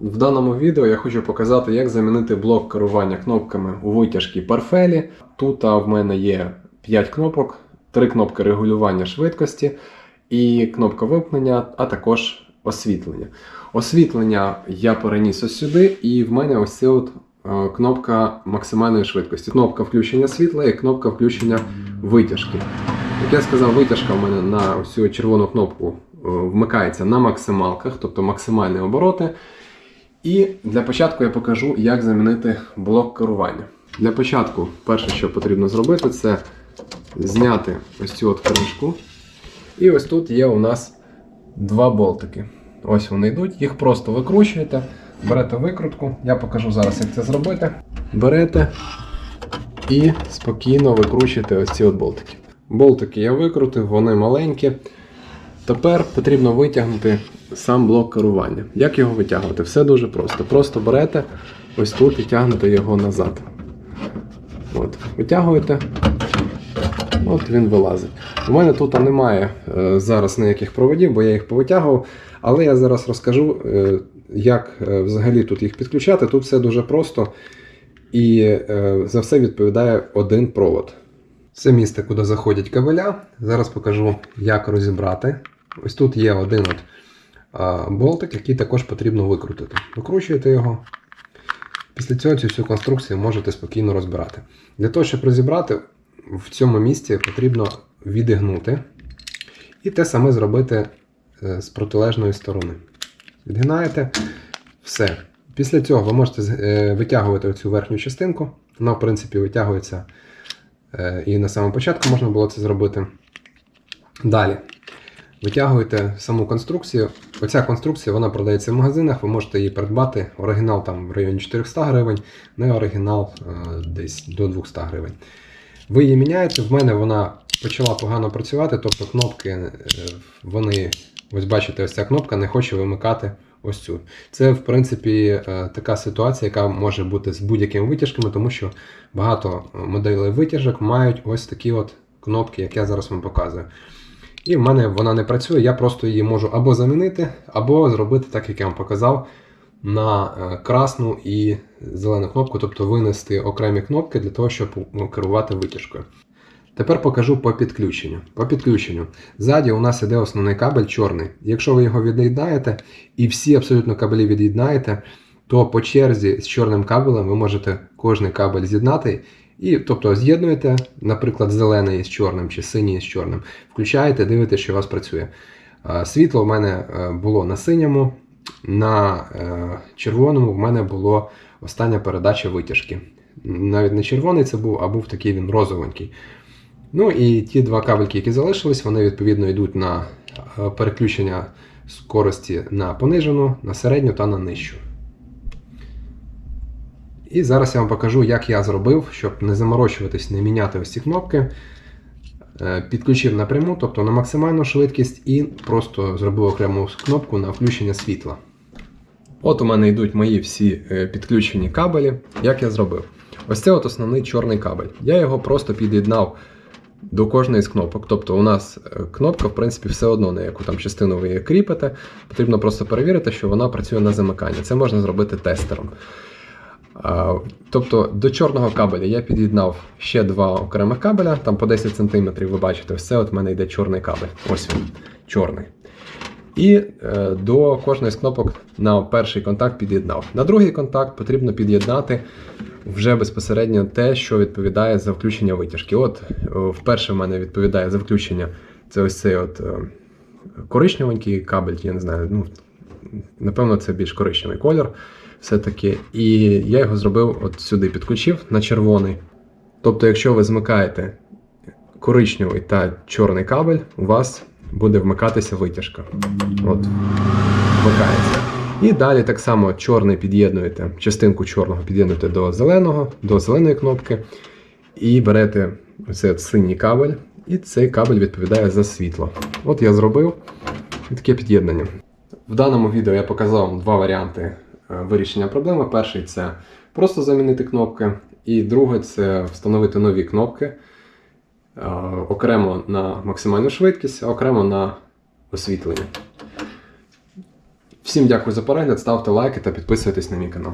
В даному відео я хочу показати, як замінити блок керування кнопками у витяжці Parfeli. Тут в мене є 5 кнопок, 3 кнопки регулювання швидкості і кнопка вимкнення, а також освітлення. Освітлення я переніс ось сюди, і в мене ось це от е, кнопка максимальної швидкості. Кнопка включення світла і кнопка включення витяжки. Як я сказав, витяжка в мене на ось цю червону кнопку е, вмикається на максималках, тобто максимальні обороти. І для початку я покажу, як замінити блок керування. Для початку, перше, що потрібно зробити, це зняти ось цю от кришку. І ось тут є у нас два болтики. Ось вони йдуть, їх просто викручуєте, берете викрутку. Я покажу зараз, як це зробити. Берете і спокійно викручуєте ось ці от болтики. Болтики я викрутив, вони маленькі. Тепер потрібно витягнути сам блок керування. Як його витягувати? Все дуже просто. Просто берете ось тут і тягнете його назад. От, Витягуєте, от він вилазить. У мене тут немає е, зараз ніяких проводів, бо я їх повитягував. Але я зараз розкажу, е, як е, взагалі тут їх підключати. Тут все дуже просто і за все відповідає один провод. Це місце, куди заходять кабеля. Зараз покажу, як розібрати. Ось тут є один от болтик, який також потрібно викрутити. Викручуєте його. Після цього цю всю конструкцію можете спокійно розбирати. Для того, щоб розібрати, в цьому місці потрібно відігнути. І те саме зробити е, з протилежної сторони. Відгинаєте все. Після цього ви можете е, витягувати оцю верхню частинку. Вона, в принципі, витягується Е, І на самому початку можна було це зробити. Далі. Витягуєте саму конструкцію. Оця конструкція вона продається в магазинах, ви можете її придбати. Оригінал там в районі 400 гривень, не оригінал десь до 200 гривень. Ви її міняєте, в мене вона почала погано працювати, тобто кнопки, е, вони, ось бачите, ось ця кнопка не хоче вимикати ось цю. Це, в принципі, е, така ситуація, яка може бути з будь-якими витяжками, тому що багато моделей витяжок мають ось такі от кнопки, як я зараз вам показую. І в мене вона не працює, я просто її можу або замінити, або зробити так, як я вам показав, на е, красну і зелену кнопку, тобто винести окремі кнопки для того, щоб ну, керувати витяжкою. Тепер покажу по підключенню. По підключенню. Ззаді у нас іде основний кабель чорний. Якщо ви його від'єднаєте і всі абсолютно кабелі від'єднаєте, то по черзі з чорним кабелем ви можете кожний кабель з'єднати. І, тобто з'єднуєте, наприклад, зелений з чорним чи синій з чорним, включаєте, дивитесь, що у вас працює. Світло в мене е, було на синьому, на е, червоному в мене було остання передача витяжки. Навіть не червоний це був, а був такий він розовенький. Ну і ті два кабельки, які залишились, вони відповідно йдуть на е, переключення скорості на понижену, на середню та на нижчу. І зараз я вам покажу, як я зробив, щоб не заморочуватись, не міняти ось ці кнопки. Е, Підключив напряму, тобто на максимальну швидкість, і просто зробив окрему кнопку на включення світла. От у мене йдуть мої всі е, підключені кабелі. Як я зробив? Ось це от основний чорний кабель. Я його просто під'єднав до кожної з кнопок. Тобто у нас е, кнопка, в принципі, все одно на яку там частину ви її кріпите. Потрібно просто перевірити, що вона працює на замикання. Це можна зробити тестером. Тобто до чорного кабеля я під'єднав ще два окремих кабеля, там по 10 см, ви бачите, все от в мене йде чорний кабель. Ось він, чорний. І е, до кожної з кнопок на перший контакт під'єднав. На другий контакт потрібно під'єднати вже безпосередньо те, що відповідає за включення витяжки. От е, вперше в мене відповідає за включення це ось цей от е, коричневенький кабель, я не знаю, ну, напевно, це більш коричневий колір все-таки. І я його зробив от сюди, підключив на червоний. Тобто, якщо ви змикаєте коричневий та чорний кабель, у вас буде вмикатися витяжка. От, вмикається. І далі так само чорний під'єднуєте, частинку чорного під'єднуєте до зеленого, до зеленої кнопки. І берете оцей синій кабель, і цей кабель відповідає за світло. От я зробив таке під'єднання. В даному відео я показав вам два варіанти вирішення проблеми. Перший це просто замінити кнопки, і другий це встановити нові кнопки е, окремо на максимальну швидкість, а окремо на освітлення. Всім дякую за перегляд, ставте лайки та підписуйтесь на мій канал.